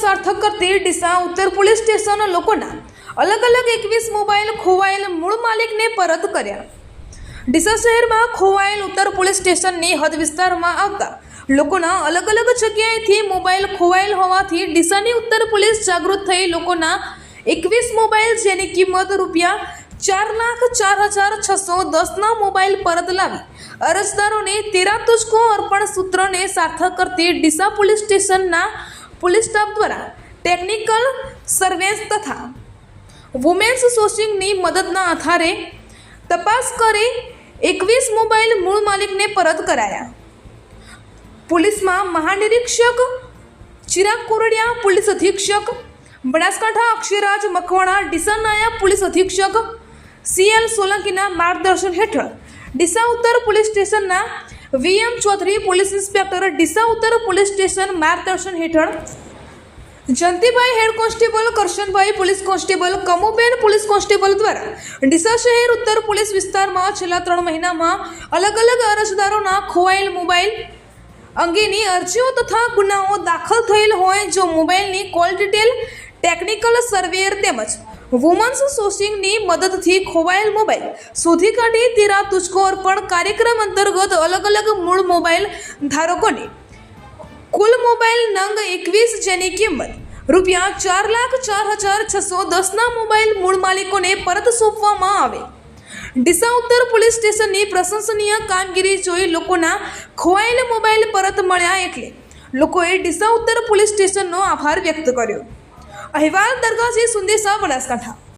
સાર્થક કરતી ડીસા ઉત્તર પોલીસ સ્ટેશન લોકોના અલગ અલગ એકવીસ મોબાઈલ ખોવાયેલ મૂળ માલિકને પરત કર્યા. ડીસા શહેરમાં ખોવાયેલ ઉત્તર પોલીસ સ્ટેશનની હદ વિસ્તારમાં આવતા લોકોના અલગ અલગ જગ્યાએથી મોબાઈલ ખોવાયેલ હોવાથી ડીસાની ઉત્તર પોલીસ જાગૃત થઈ લોકોના એકવીસ મોબાઈલ જેની કિંમત રૂપિયા ચાર લાખ ચાર હજાર છસો દસના મોબાઈલ પરત લાવી અરજદારોને તેરા અર્પણ સૂત્રને સાર્થક કરતી ડીસા પોલીસ સ્ટેશનના પોલીસ સ્ટાફ દ્વારા ટેકનિકલ સર્વેન્સ તથા વુમેન્સ સોર્સિંગની મદદના આધારે તપાસ કરી એકવીસ મોબાઈલ મૂળ માલિકને પરત કરાયા. પોલીસમાં મહાનિરીક્ષક ચિરાગ કોરડિયા, પોલીસ અધિક્ષક બનાસકાંઠા, અક્ષયરાજ મકવાણા, ડીસા નાયબ પોલીસ અધિક્ષક સીએલ સોલંકીના માર્ગદર્શન હેઠળ ડીસા ઉત્તર પોલીસ સ્ટેશનના V M Chaudhary, police inspector Deesa ઉત્તર પોલીસ સ્ટેશન માર્ગદર્શન હેઠળ Jantibhai head constable, Karshanbhai police constable, Kamuben police constable દ્વારા ડીસા શહેર ઉત્તર પોલીસ વિસ્તારમાં છેલ્લા ત્રણ મહિનામાં અલગ અલગ અરજદારોના ખોવાયેલ મોબાઈલ અંગેની અરજીઓ તથા ગુનાઓ દાખલ થયેલ હોય જો મોબાઈલની કોલ ડિટેલ, ટેકનિકલ સર્વેયર તેમજ વુમન્સ સોર્સિંગની મદદથી ખોવાયેલ મોબાઈલ શોધી કાઢી તેરા તુચકો અર્પણ કાર્યક્રમ અંતર્ગત અલગ અલગ મૂળ મોબાઈલ ધારકોને. કુલ મોબાઈલ નંગ એકવીસ જેની કિંમત રૂપિયા ચાર લાખ ચાર હજાર છસો દસના મોબાઈલ મૂળ માલિકોને પરત સોંપવામાં આવે. ડીસા ઉત્તર પોલીસ સ્ટેશનની પ્રશંસનીય કામગીરી જોઈ લોકોના ખોવાયેલ મોબાઈલ પરત મળ્યા એટલે લોકોએ ડીસા ઉત્તર પોલીસ સ્ટેશનનો આભાર વ્યક્ત કર્યો. અહેવાલ દરગાહજી સુંદેસા બનાસકાંઠા